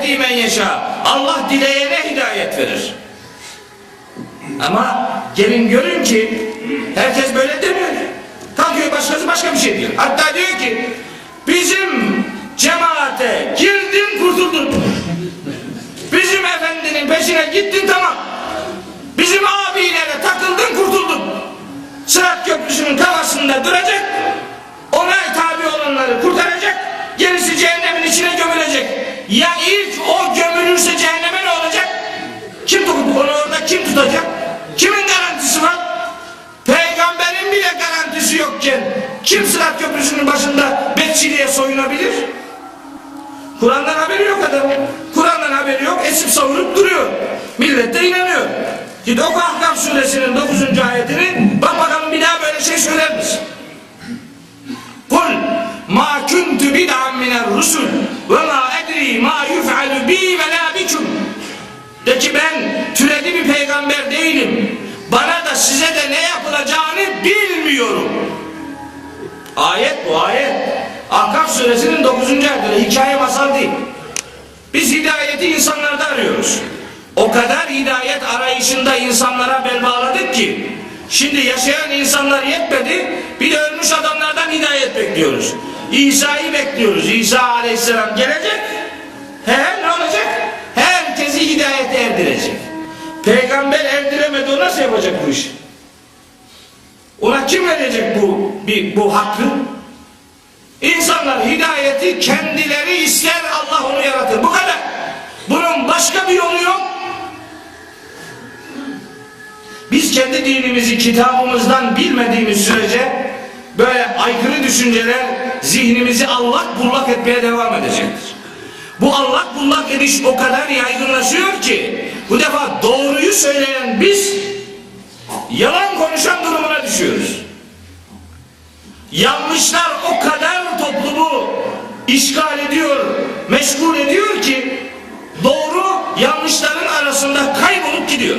yehdi men yeşâ. Allah dileyene hidayet verir. Ama gelin görün ki herkes böyle demiyor. Kalkıyor başkası başka bir şey diyor. Hatta diyor ki bizim cemaate girdin kurtuldun. Bizim efendinin peşine gittin tamam. Bizim abilere Ya ilk o gömülürse cehenneme ne olacak? Kim tutup onu orada kim tutacak? Kimin garantisi var? Peygamberin bile garantisi yokken kim sırat köprüsünün başında bekçiliğe soyunabilir? Kur'an'dan haberi yok adamın. Kur'an'dan haberi yok. Esip savurup duruyor. Millet de inanıyor. Git oku Ahkam suresinin 9. ayetini. Bak bakalım bir daha böyle şey söyler misin? Kul ma kuntu bid'an minel rusul De ki ben türedi bir peygamber değilim. Bana da size de ne yapılacağını bilmiyorum. Ayet bu ayet. Ahkaf suresinin 9. ayeti. Hikaye masal değil. Biz hidayeti insanlarda arıyoruz. O kadar hidayet arayışında insanlara bel bağladık ki şimdi yaşayan insanlar yetmedi bir de ölmüş adamlardan hidayet bekliyoruz. İsa'yı bekliyoruz. İsa aleyhisselam gelecek. He ne erdirecek. Peygamber erdiremedi o nasıl yapacak bu işi? Ona kim verecek bu bir, bu hakkı? İnsanlar hidayeti kendileri ister Allah onu yaratır. Bu kadar. Bunun başka bir yolu yok. Biz kendi dinimizi kitabımızdan bilmediğimiz sürece böyle aykırı düşünceler zihnimizi allak bullak etmeye devam edecektir. Bu allak bullak ediş o kadar yaygınlaşıyor ki bu defa doğruyu söyleyen biz yalan konuşan durumuna düşüyoruz. Yanlışlar o kadar toplumu işgal ediyor, meşgul ediyor ki doğru yanlışların arasında kaybolup gidiyor.